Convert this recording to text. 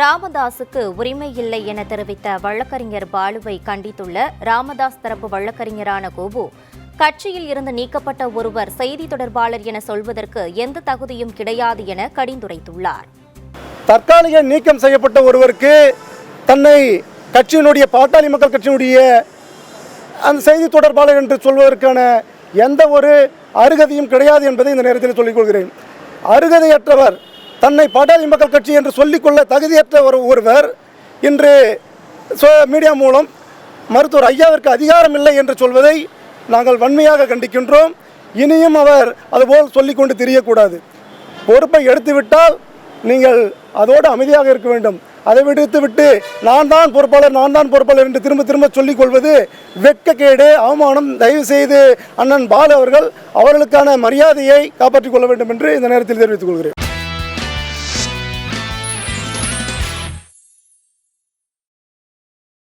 ராமதாஸுக்கு உரிமை இல்லை என தெரிவித்த வழக்கறிஞர் பாலுவை கண்டித்துள்ள ராமதாஸ் தரப்பு வழக்கறிஞரான கோபு கட்சியில் இருந்து நீக்கப்பட்ட ஒருவர் செய்தி தொடர்பாளர் என சொல்வதற்கு எந்த தகுதியும் கிடையாது என கடிந்துரைத்துள்ளார். தற்காலிக நீக்கம் செய்யப்பட்ட ஒருவருக்கு தன்னை கட்சியினுடைய பாட்டாளி மக்கள் கட்சியினுடைய அந்த செய்தி தொடர்பாளர் என்று சொல்வதற்கான எந்த ஒரு அருகதையும் கிடையாது என்பதை இந்த நேரத்தில் சொல்லிக் கொள்கிறேன். அருகதையற்றவர் தன்னை பாட்டாளி மக்கள் கட்சி என்று சொல்லிக்கொள்ள தகுதியற்ற ஒரு ஒருவர் இன்று சோ- மீடியா மூலம் மருத்துவர் ஐயாவிற்கு அதிகாரம் இல்லை என்று சொல்வதை நாங்கள் வன்மையாக கண்டிக்கின்றோம். இனியும் அவர் அதுபோல் சொல்லிக்கொண்டு திரியக்கூடாது. பொறுப்பை எடுத்துவிட்டால் நீங்கள் அதோடு அமைதியாக இருக்க வேண்டும். அதை விடுத்து விட்டு நான் தான் பொறுப்பாளர் நான் தான் பொறுப்பாளர் என்று திரும்ப திரும்ப சொல்லிக் கொள்வது வெட்கக்கேடு. அவமானம் தயவு செய்து அண்ணன் பாலு அவர்கள் அவர்களுக்கான மரியாதையை காப்பாற்றிக் கொள்ள வேண்டும் என்று இந்த நேரத்தில் தெரிவித்துக் கொள்கிறேன்.